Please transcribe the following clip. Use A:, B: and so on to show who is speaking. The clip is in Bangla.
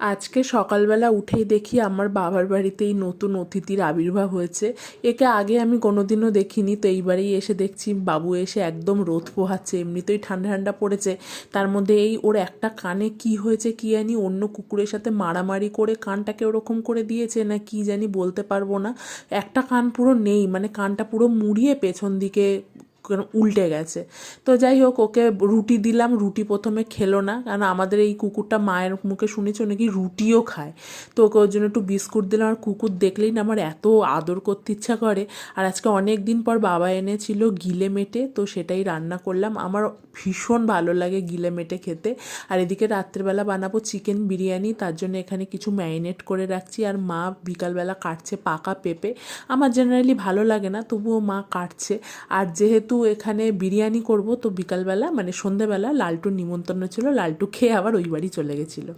A: আজকে সকালবেলা উঠেই দেখি আমার বাবার বাড়িতে এই নতুন অতিথির আবির্ভাব হয়েছে। একে আগে আমি কোনোদিনও দেখিনি, তো এইবারেই এসে দেখছি বাবু এসে একদম রোদ পোহাচ্ছে, এমনিতেই ঠান্ডা ঠান্ডা পড়েছে। তার মধ্যে এই ওর একটা কানে কি হয়েছে কি জানি, অন্য কুকুরের সাথে মারামারি করে কানটাকে ওরকম করে দিয়েছে না কি জানি বলতে পারব না। একটা কান পুরো নেই মানে কানটা পুরো মুড়িয়ে পেছন দিকে উল্টে গেছে। তো যাই হোক, ওকে রুটি দিলাম। রুটি প্রথমে খেলো না, কারণ আমাদের এই কুকুরটা মায়ের মুখে শুনেছি নাকি রুটিও খায়। তো ওকে ওর জন্য একটু বিস্কুট দিলাম। আর কুকুর দেখলেই না আমার এত আদর করতে ইচ্ছা করে। আর আজকে অনেক দিন পর বাবা এনেছিল গিলে মেটে, তো সেটাই রান্না করলাম। আমার ভীষণ ভালো লাগে গিলে মেটে খেতে। আর এদিকে রাত্রেবেলা বানাবো চিকেন বিরিয়ানি, তার জন্য এখানে কিছু ম্যারিনেট করে রাখছি। আর মা বিকালবেলা কাটছে পাকা পেঁপে। আমার জেনারেলি ভালো লাগে না, তবুও মা কাটছে। আর যেহেতু এখানে বিরিয়ানি করব। তো বিকালবেলা মানে সন্ধেবেলা লালটুর নিমন্ত্রণ ছিল। লালটু খেয়ে আবার ওই বাড়ি চলে গেছিল।